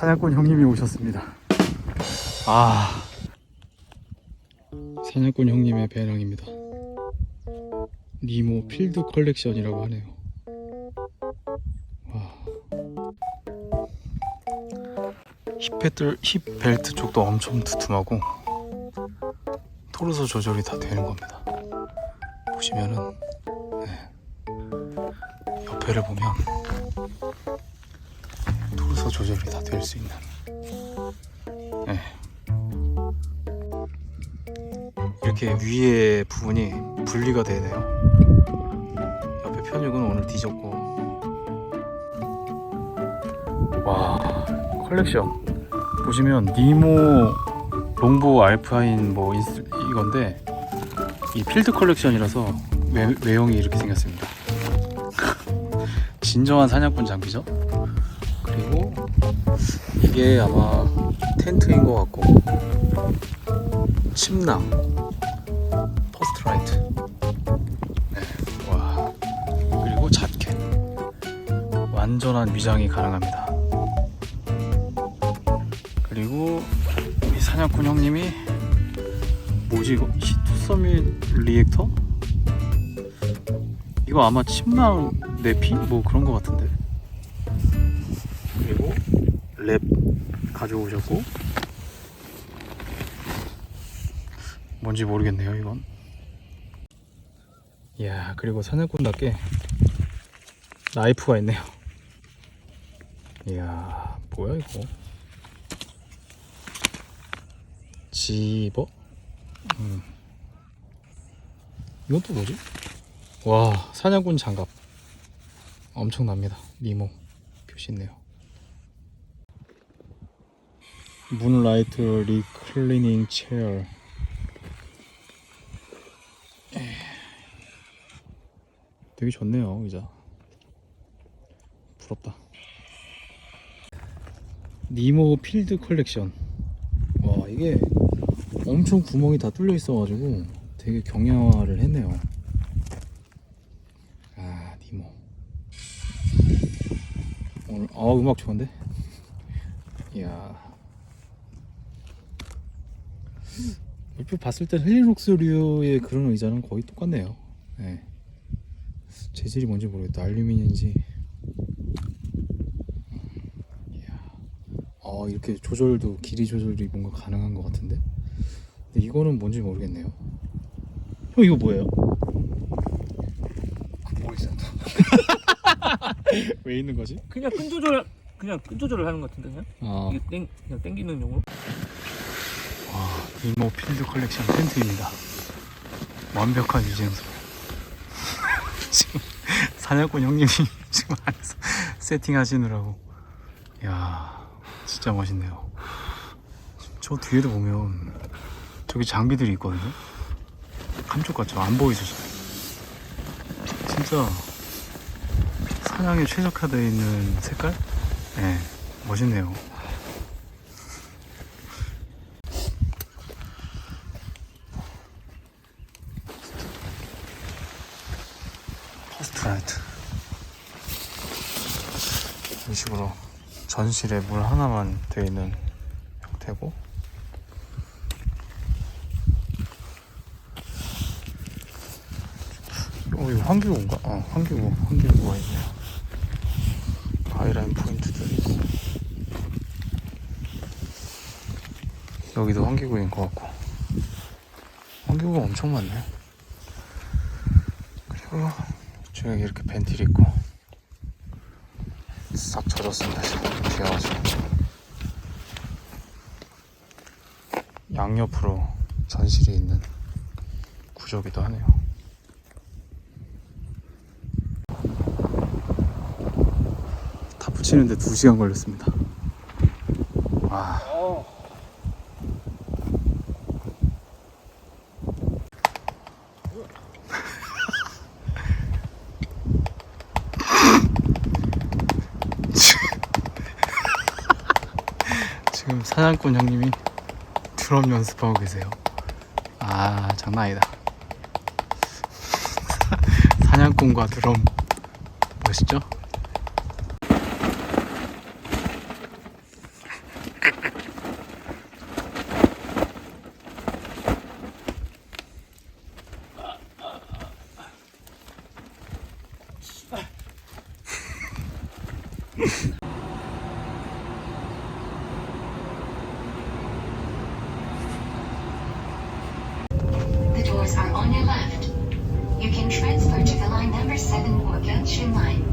사냥꾼 형님이 오셨습니다. 아, 사냥꾼 형님의 배낭입니다. 니모 필드 컬렉션이라고 하네요. 와. 힙벨트, 힙벨트 쪽도 엄청 두툼하고 토르소 조절이 다 되는 겁니다. 보시면은 네. 옆에를 보면 조절이 다 될 수 있는 네. 이렇게 위에 부분이 분리가 되네요. 옆에 편육은 오늘 뒤졌고 와 컬렉션 보시면 니모 롱보 알파인 뭐 인스, 이건데 이 필드 컬렉션이라서 외, 외형이 이렇게 생겼습니다. 진정한 사냥꾼 장비죠. 이게 아마 텐트인 것 같고. 침낭. 포스트 라이트. 네, 와. 그리고 자켓 완전한 위장이 가능합니다. 그리고 우리 사냥꾼 형님이 뭐지 이거? 히투서밋 리액터? 이거 아마 침낭 내피? 뭐 그런 거 같은데. 그리고 랩 가져오셨고. 뭔지 모르겠네요 이건. 이야 그리고 사냥꾼답게 나이프가 있네요. 이야 뭐야 이거? 집어? 음. 또 뭐지? 와 사냥꾼 장갑. 엄청납니다. 니모. 표시 있네요 문라이트 리클리닝 체어. 되게 좋네요 의자. 부럽다. 니모 필드 컬렉션. 와 이게 엄청 구멍이 다 뚫려 있어 가지고 되게 경량화를 했네요. 아 니모. 오늘 아 음악 좋은데? 이야 얼핏 봤을 때 헬리녹스류의 그런 의자는 거의 똑같네요 네. 재질이 뭔지 모르겠다 알루미늄인지 아 이렇게 조절도 길이 조절이 뭔가 가능한 것 같은데 근데 이거는 뭔지 모르겠네요 형 이거 뭐예요? 보이센터. 왜 있는 거지? 그냥 끈 조절 그냥 끈 조절을 하는 것 같은데 그냥 아 이게 땡 그냥 땡기는 용으로. 이모 필드 컬렉션 텐트입니다. 완벽한 유재영소. 지금 사냥꾼 형님이 지금 안에서 세팅하시느라고. 이야, 진짜 멋있네요. 저 뒤에도 보면 저기 장비들이 있거든요. 감쪽 같죠? 안 보이시죠? 진짜 사냥에 최적화되어 있는 색깔? 네, 멋있네요. 포스트라이트 이런 식으로 전실에 물 하나만 되어 있는 형태고. 어 이거 환기구인가? 어 환기구 환기구가 있네요. 아이라인 포인트도 있고 여기도 환기구인 것 같고. 환기구가 엄청 많네. 그리고 저기 이렇게 벤틸 있고 싹 젖었습니다. 지금 와서. 양옆으로 전실이 있는 구조기도 하네요. 다 붙이는데 2시간 걸렸습니다. 와 지금 사냥꾼 형님이 드럼 연습하고 계세요. 아, 장난 아니다. 사냥꾼과 드럼. 멋있죠? doors are on your left. You can transfer to the line number 7 or Gyeongchun Line.